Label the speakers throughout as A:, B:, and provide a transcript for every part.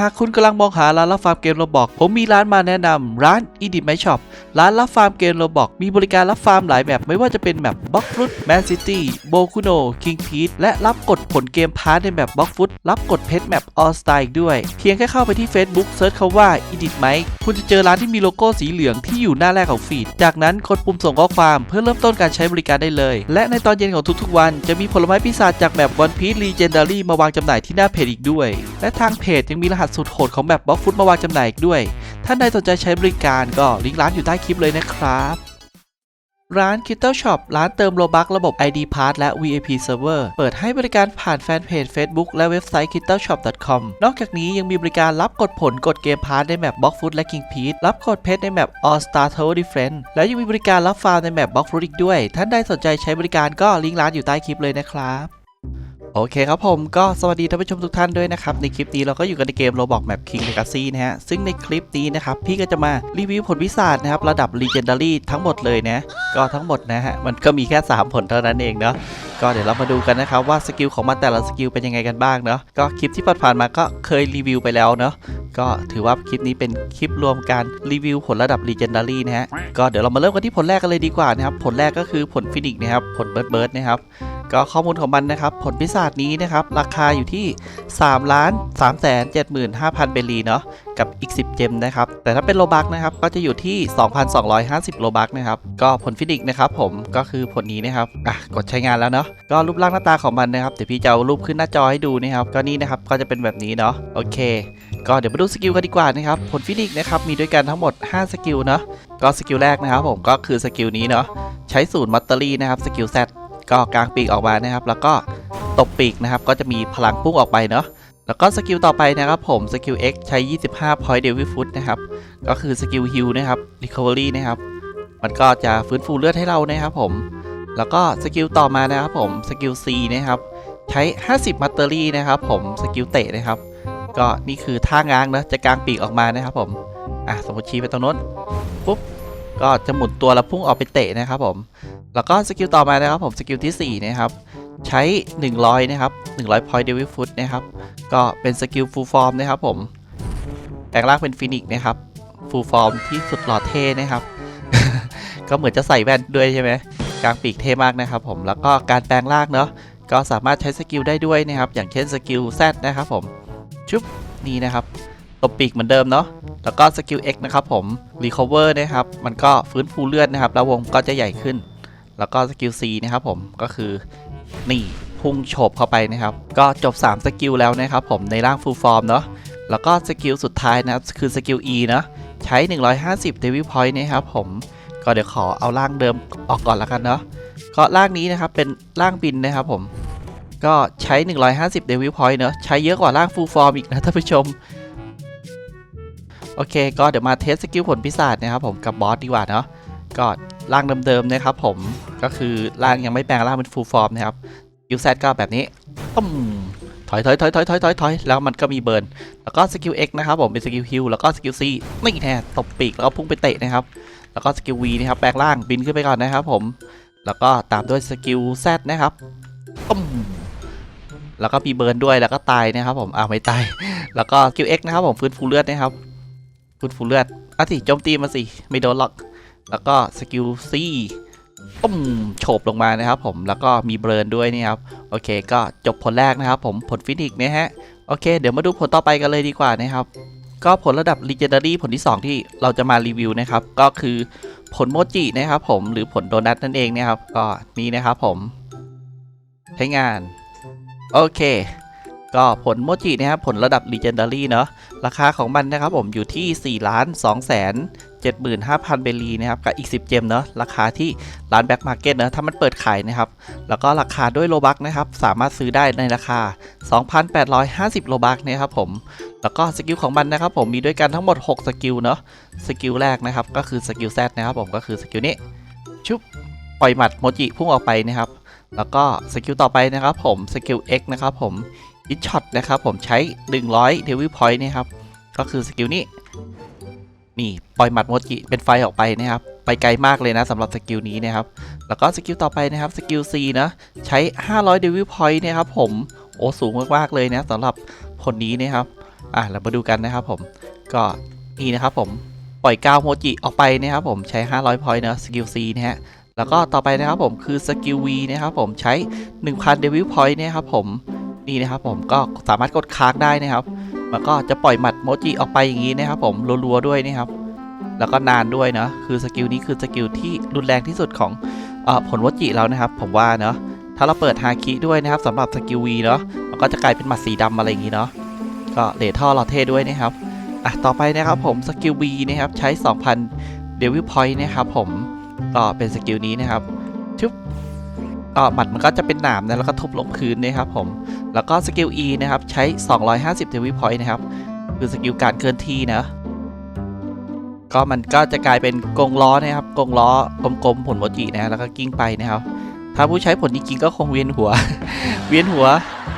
A: หากคุณกำลังมองหาร้านรับฟาร์มเกมโรบอกผมมีร้านมาแนะนำร้าน e d i t My Shop ร้านรับฟาร์มเกมโรบอกมีบริการรับฟาร์มหลายแบบไม่ว่าจะเป็นแบบบล็อกฟุตแมนซิตี้โบคุโนคิงพีทและรับกดผลเกมพาร์ทในแบบบล็อกฟุตรับกดเพชรแมปออสไตล์ด้วย เพียงแค่เข้าไปที่ Facebook เซิร์ชคำว่า e d i t My คุณจะเจอร้านที่มีโลโก้สีเหลืองที่อยู่หน้าแรกของฟีด จากนั้นกดปุ่มส่งข้อความเพื่อเริ่มต้นการใช้บริการได้เลย และในตอนเย็นของทุกๆ วันจะมีผลไม้ปีศาจจากแบบ One Piece Legendary มาวางจำหน่ายที่หน้าเพจอีกด้วย และทางเพจยังมีรหัสสุดโหดของแบบบล็อกฟุตมาวางจำหน่ายอีกด้วย ท่านใดสนใจใช้บริการก็ลิงก์ร้านอยู่ใต้คลิปเลยนะครับร้าน k i t t l e Shop ร้านเติมโลบักระบบ ID Pass และ VIP Server เปิดให้บริการผ่านแฟนเพจ Facebook และเว็บไซต์ k i t t l e Shop com นอกจากนี้ยังมีบริการรับกดผลกดเกมพาร์ทในแมป Block Foot และ King p e t รับกดเพชรในแมป All Star Tower Defense และยังมีบริการรับฟาร์มในแมป Block Foot อีกด้วย ท่านใดสนใจใช้บริการก็ลิงก์ร้านอยู่ใต้คลิปเลยนะครับ โอเคครับผมก็สวัสดีท่านผู้ชมทุกท่านด้วยนะครับ ในคลิปนี้เราก็อยู่กันในเกม Roblox Map King Legacy นะฮะ ซึ่งในคลิปนี้นะครับ พี่ก็จะมารีวิวผลวิสาทนะครับ ระดับ Legendary ทั้งหมดเลยนะ ก็ทั้งหมดนะฮะ มันก็มีแค่ 3 ผลเท่านั้นเองเนาะก็เดี๋ยวเรามาดูกันนะครับ ว่าสกิลของมันแต่ละสกิลเป็นยังไงกันบ้างเนาะก็คลิปที่ผ่านๆมาก็เคยรีวิวไปแล้วเนาะก็ถือว่าคลิปนี้เป็นคลิปรวมการรีวิวผลระดับ Legendary นะฮะก็เดี๋ยวเรามาเริ่มกันที่ผลแรกกันเลยดีกว่านะครับผลแรกก็คือผลฟินิกนะครับผลเบิร์ดเบิร์ดนะครับ ก็ข้อมูลของมันนะครับ ผลพิศาจนี้นะครับ ราคาอยู่ที่ 3 ล้าน3 7 5 0 0 0 เบลีเนาะกับอีก 10 เจมนะครับ แต่ถ้าเป็นโลบักนะครับ ก็จะอยู่ที่ 2,250 โลบักนะครับ ก็ผลฟินิกนะครับผมก็คือผลนี้นะครับอะกดใช้งานแล้วเนาะก็รูปร่างหน้าตาของมันนะครับเดี๋ยวพี่จะเอารูปขึ้นหน้าจอให้ดูนะครับ ก็นี่นะครับก็จะเป็นแบบนี้เนาะโอเค ก็เดี๋ยวมาดูสกิลกันดีกว่านะครับผลฟินิกนะครับมีด้วยกันทั้งหมด 5 สกิลเนาะก็สกิลแรกนะครับผมก็คือสกิลนี้เนาะใช้ศูนย์มัตเตอรี่นะครับสกิล Z ก็กางปีกออกมานะครับ แล้วก็ตบปีกนะครับ ก็จะมีพลังพุ่งออกไปเนาะแล้วก็สกิลต่อไปนะครับผมสกิล X ใช้ 25 point Devil Foot นะครับ ก็คือสกิล Heal นะครับ Recovery นะครับ มันก็จะฟื้นฟูเลือดให้เรานะครับผม แล้วก็สกิลต่อมานะครับผมสกิล C นะครับ ใช้ 50มัตเตอรี่นะครับผมสกิลเตะนะครับ ก็นี่คือท่าง้างนะจะกางปีกออกมานะครับผม อะสมมติชี้ไปตรงโน้นปุ๊บก็จะหมุนตัวแล้วพุ่งออกไปเตะนะครับผม แล้วก็สกิลต่อมานะครับผมสกิลที่ 4 นะครับใช้ 100 นะครับ 100 point devil foot นะครับ ก็เป็นสกิล full form นะครับผมแปลงร่างเป็นฟินิกซ์นะครับ full form ที่สุดหล่อเท่นะครับ ก็เหมือนจะใส่แว่นด้วยใช่ไหมกลางปีกเท่มากนะครับผมแล้วก็การแปลงร่างเนาะก็สามารถใช้สกิลได้ด้วยนะครับ อย่างเช่นสกิล Z นะครับผมชุบนี่นะครับตบปีกเหมือนเดิมเนาะแล้วก็สกิล X นะครับผม Recover นะครับ มันก็ฟื้นฟูเลือดนะครับ แล้ววงก็จะใหญ่ขึ้น แล้วก็สกิล C นะครับผมก็คือนี่พุ่งโฉบเข้าไปนะครับ ก็จบ 3 สกิลแล้วนะครับผมในร่าง full form เนาะแล้วก็สกิลสุดท้ายนะครับคือสกิล E เนาะใช้ 150 Devil Point นะครับผมก็เดี๋ยวขอเอาร่างเดิมออกก่อนล้วกันเนาะก็ร่างนี้นะครับเป็นร่างบินนะครับผมก็ใช้ 150 Devil Point เนาะใช้เยอะกว่าร่าง full form อีกนะท่านผู้ชมโอเค ก็เดี๋ยวมาเทสสกิลผลพิศาจนะครับผมกับบอสดีกว่าเนาะก็ ร่างเดิมๆนะครับผมก็คือร่างยังไม่แปลงร่างเป็น full form นะครับยูแซก็แบบนี้ตุ้มถอยถอยถอยถอยถอยถอยถอยแล้วมันก็มีเบิร์น แล้วก็สกิล X นะครับผมเป็นสกิลฮิลแล้วก็สกิล C ไม่แน่ตบปีกแล้วก็พุ่งไปเตะนะครับ แล้วก็สกิล V นะครับแปลงร่างบินขึ้นไปก่อนนะครับผม แล้วก็ตามด้วยสกิล Z นะครับตุ้มแล้วก็มีเบิร์นด้วยแล้วก็ตายนะครับผมอ้าวไม่ตาย แล้วก็สกิล X นะครับผมฟื้นฟูเลือดนะครับฟื้นฟูเลือดอะสิโจมตีมาสิไม่โดนหรอก แล้วก็สกิลซีปุ้มโฉบลงมานะครับผมแล้วก็มีเบรนด้วยนี่ครับโอเค ก็จบผลแรกนะครับ ผมผลฟินิกส์นะฮะโอเค เดี๋ยวมาดูผลต่อไปกันเลยดีกว่านะครับ ก็ผลระดับ Legendary ผลที่ 2 ที่เราจะมารีวิวนะครับ ก็คือผลโมจินะครับผมหรือผลโดนัทนั่นเองนะครับก็นี่นะครับผม ใช้งาน โอเคก็ผลโมจินะครับผลระดับ Legendary เนาะราคาของมันนะครับผมอยู่ที่4ล้าน2แสน 75,000 เบลีนะครับกับอีก 10 เจมเนาะราคาที่ร้านแบ็กมาร์เก็ตเนาะถ้ามันเปิดขายนะครับ แล้วก็ราคาด้วยโลบักนะครับ สามารถซื้อได้ในราคา 2,850 โลบักนะครับผมแล้วก็สกิลของมันนะครับผมมีด้วยกันทั้งหมด 6 สกิลเนาะสกิลแรกนะครับก็คือสกิล Z นะครับผมก็คือสกิลนี้ชุบปล่อยหมัดโมจิพุ่งออกไปนะครับ แล้วก็สกิลต่อไปนะครับผมสกิล X นะครับผมอิช็อตนะครับผมใช้ 100 d e v i l Point นะครับก็คือสกิลนี้ นี่ปล่อยหมัดโมจิเป็นไฟออกไปนะครับไปไกลมากเลยนะสำหรับสกิลนี้นะครับแล้วก็สกิลต่อไปนะครับสกิล C นะใช้ 500 d e v i l Point นะครับผมโอ้สูงมากๆเลยนะสำหรับผลนี้นะครับอะเรามาดูกันนะครับผมก็นี่นะครับผมปล่อยก้าวโมจิออกไปนะครับผมใช้ 500 point นะสกิล C นะฮะแล้วก็ต่อไปนะครับผมคือสกิล V นะครับผมใช้ 1,000 Devil Point นะครับผมนี่นะครับผมก็สามารถกดค้างได้นะครับ แล้วก็จะปล่อยหมัดโมจิออกไปอย่างนี้นะครับผมรัวๆด้วยนะครับ แล้วก็นานด้วยเนาะคือสกิลนี้คือสกิลที่รุนแรงที่สุดของอผลโมจิแล้วนะครับ ผมว่าเนาะถ้าเราเปิดฮาคิด้วยนะครับสำหรับสกิล V เนาะมันก็จะกลายเป็นหมัดสีดำอะไรอย่างนี้เนาะก็เลท่อเราเท่ด้วยนะครับอะต่อไปนะครับผมสกิล B นะครับใช้ 2,000 Devil Point นะครับผมก็เป็นสกิลนี้นะครับชุบ ก็หมัดมันก็จะเป็นหนามนะแล้วก็ทุบลงพื้นนะครับผม แล้วก็สกิล E นะครับใช้ 250 Devil Point นะครับ คือสกิลการเคลื่อนที่นะ ก็มันก็จะกลายเป็นกงล้อนะครับกงล้อกลมๆผลโมจินะแล้วก็กิ้งไปนะครับ ถ้าผู้ใช้ผลจริงๆก็คงเวียนหัว เวียนหัว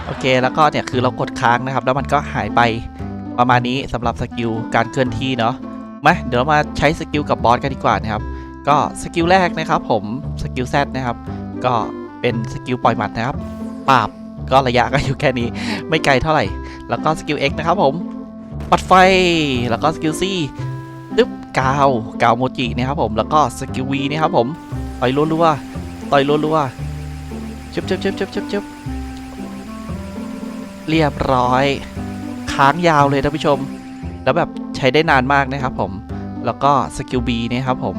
A: โอเคแล้วก็เนี่ยคือเรากดค้างนะครับ แล้วมันก็หายไปประมาณนี้สำหรับสกิลการเคลื่อนที่เนาะมาเดี๋ยวเรามาใช้สกิลกับบอสกันดีกว่านะครับ ก็สกิลแรกนะครับผมสกิล Z นะครับ ก็ เป็นสกิลปล่อยหมัดนะครับปราบก็ระยะก็อยู่แค่นี้ไม่ไกลเท่าไหร่ แล้วก็สกิล X นะครับผม ปัดไฟแล้วก็สกิล C ดึ๊บกาวกาวโมจินะครับผมแล้วก็สกิล V นะครับผมต่อยรัวๆต่อยรัวๆชึบชึบชึบชึบชึบชึบเรียบร้อย ค้างยาวเลยท่านผู้ชม แล้วแบบใช้ได้นานมากนะครับผม แล้วก็สกิล B นะครับผม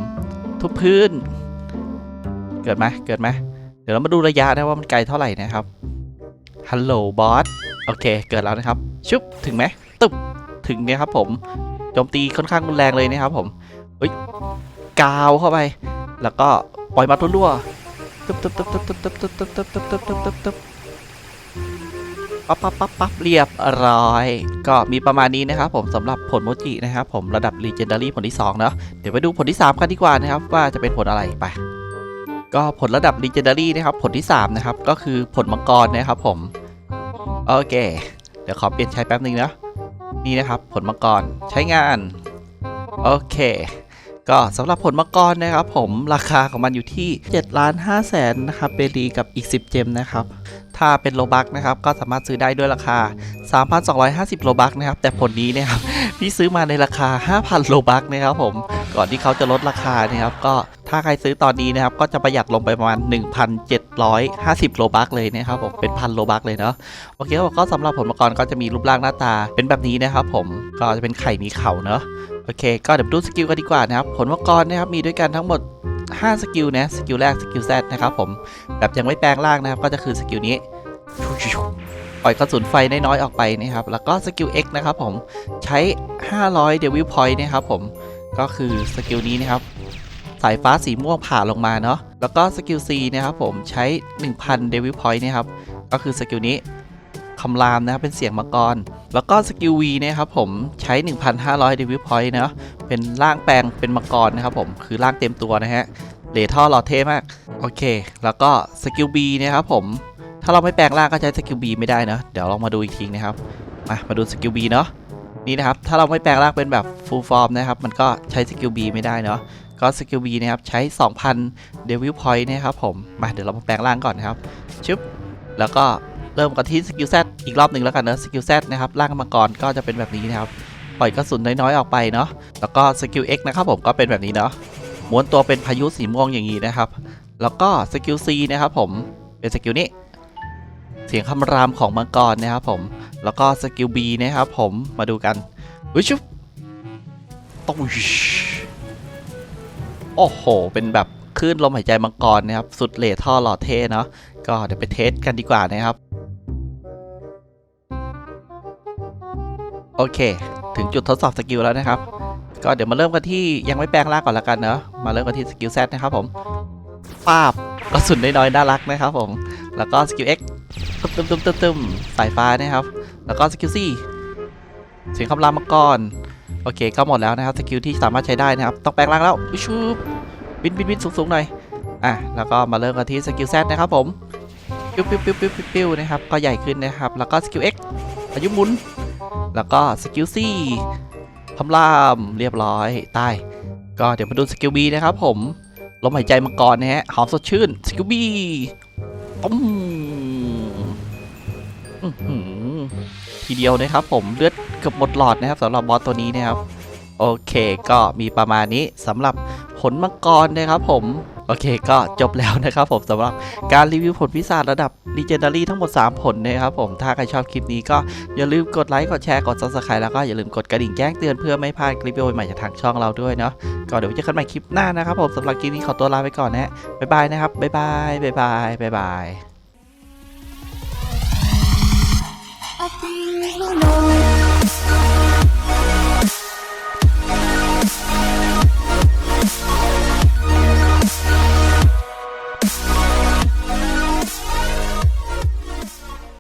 A: ทุบพื้น เกิดไหมเกิดไหม เดี๋ยวเรามาดูระยะนะว่ามันไกลเท่าไหร่นะครับฮัลโหลบอสโอเค เกิดแล้วนะครับ ชุบถึงไหมตึบถึงเนี่ยครับผมโจมตีค่อนข้างรุนแรงเลยนะครับผมเฮ้ยกาวเข้าไป แล้วก็ปล่อยมาทั่วตึบตึบตึบตึบตึบตึบตึบตึบตึบตึบตึบตึบตึบตึบปั๊บปั๊บปั๊บปั๊บเรียบร้อย ก็มีประมาณนี้นะครับผมสำหรับผลโมจินะครับผมระดับ Legendary ผลที่ 2 เนาะเดี๋ยวไปดูผลที่ 3 กันดีกว่านะครับ ว่าจะเป็นผลอะไรไป ก็ผลระดับ Legendary นะครับ ผลที่ 3 นะครับ ก็คือผลมังกรนะครับผม โอเค เดี๋ยวขอเปลี่ยนใช้แป๊บนึงนะ นี่นะครับ ผลมังกรใช้งาน โอเค ก็สำหรับผลมังกรนะครับผมราคาของมันอยู่ที่7ล้าน5แสนนะครับเบรีกับอีก 10 เจมนะครับ ถ้าเป็นโลบักนะครับ ก็สามารถซื้อได้ด้วยราคา 3,250 โลบักนะครับ แต่ผลนี้เนะครับ พี่ซื้อมาในราคา 5,000 โลบักนะครับผม ก่อนที่เขาจะลดราคานะครับก็ถ้าใครซื้อตอนนี้นะครับก็จะประหยัดลงไปประมาณ 1,750 โลบักเลยนะครับผมเป็นพันโลบักเลยเนาะโอเคก็สำหรับผลมังกรก็จะมีรูปร่างหน้าตาเป็นแบบนี้นะครับผมก็จะเป็นไข่มีเข่าเนาะโอเค ก็เดี๋ยวดูสกิลกันดีกว่านะครับผลมังกรนะครับมีด้วยกันทั้งหมด 5 สกิลนะสกิลแรกสกิล Z นะครับผมแบบยังไม่แปลงร่างนะครับก็จะคือสกิลนี้ ปล่อยกระสุนไฟน้อยๆออกไปนะครับ แล้วก็สกิล X นะครับผมใช้ 500 Devil Point นะครับผมก็คือสกิลนี้นะครับสายฟ้าสีม่วงผ่าลงมาเนาะแล้วก็สกิล C นะครับผมใช้ 1,000 Devil Point นะครับก็คือสกิลนี้คำรามนะครับเป็นเสียงมังกร แล้วก็สกิล V นะครับผมใช้ 1,500 Devil Point เนาะเป็นร่างแปลงเป็นมังกรนะครับผมคือร่างเต็มตัวนะฮะเลท่อหล่อเท่มาก โอเค แล้วก็สกิล B นะครับผม ถ้าเราไม่แปลงร่างก็ใช้สกิล B ไม่ได้นะเดี๋ยวลองมาดูอีกทีนะครับมามาดูสกิล B เนาะนี่นะครับถ้าเราไม่แปลงร่างเป็นแบบ full form นะครับมันก็ใช้สกิล B ไม่ได้เนาะก็สกิล B นะครับใช้ 2,000 Devil Point นะครับผมมาเดี๋ยวเรามาแปลงร่างก่อนนะครับชึบแล้วก็เริ่มกันที่สกิล Z อีกรอบหนึ่งแล้วกันเนาะสกิล Z นะครับร่างมังกรก็จะเป็นแบบนี้นะครับปล่อยกระสุนน้อยๆออกไปเนาะแล้วก็สกิล X นะครับผมก็เป็นแบบนี้เนาะม้วนตัวเป็นพายุสีม่วงอย่างนี้นะครับ แล้วก็สกิล C นะครับผมเป็นสกิลนี้ สียงคำรามของมังกรนะครับผม แล้วก็สกิล B นะครับผมมาดูกันวิชุบตุ้ยโอ้โห เป็นแบบคลื่นลมหายใจมังกรนะครับ สุดเลท่อหล่อเท่เนาะก็เดี๋ยวไปเทสกันดีกว่านะครับ โอเค ถึงจุดทดสอบสกิลแล้วนะครับ ก็เดี๋ยวมาเริ่มกันที่ยังไม่แปลงร่างก่อนละกันเนอะมาเริ่มกันที่สกิลเซนะครับผมปาบกระสุนน้อยๆน่ารักนะครับผม แล้วก็สกิล X ตึมตึมตึมตึมตึมสายฟ้านะครับ แล้วก็สกิล C เสียงคำรามมาก่อน โอเคก็หมดแล้วนะครับสกิลที่สามารถใช้ได้นะครับ ต้องแปลงร่างแล้วชูบบินบินบินสูงๆหน่อย อะ แล้วก็มาเริ่มกันที่สกิล Z นะครับผม ปิ้วปิ้วปิ้วปิ้วปิ้วปิ้วนะครับ ก็ใหญ่ขึ้นนะครับ แล้วก็สกิล X อายุหมุน แล้วก็สกิล C คำรามเรียบร้อยตายก็เดี๋ยวมาดูสกิล B นะครับผม ลมหายใจมังกรนะฮะ หอมสดชื่น สกิล B ปุ้ม ทีเดียวนะครับผมเลือดเกือบหมดหลอดนะครับสำหรับบอสตัวนี้นะครับโอเคก็มีประมาณนี้สำหรับผลมังกรนะครับผมโอเคก็จบแล้วนะครับผมสำหรับการรีวิวผลพิศาจระดับ Legendary ทั้งหมด 3 ผลนะครับผมถ้าใครชอบคลิปนี้ก็อย่าลืมกดไลค์ กดแชร์ กด Subscribe แล้วก็อย่าลืมกดกระดิ่งแจ้งเตือนเพื่อไม่พลาดคลิปวิดีโอใหม่จากทางช่องเราด้วยเนาะก็เดี๋ยวเจอกันใหม่คลิปหน้านะครับผมสำหรับคลิปนี้ขอตัวลาไปก่อนนะฮะบ๊ายบายนะครับบ๊ายบายบ๊ายบายบ๊ายบาย
B: nothing will know.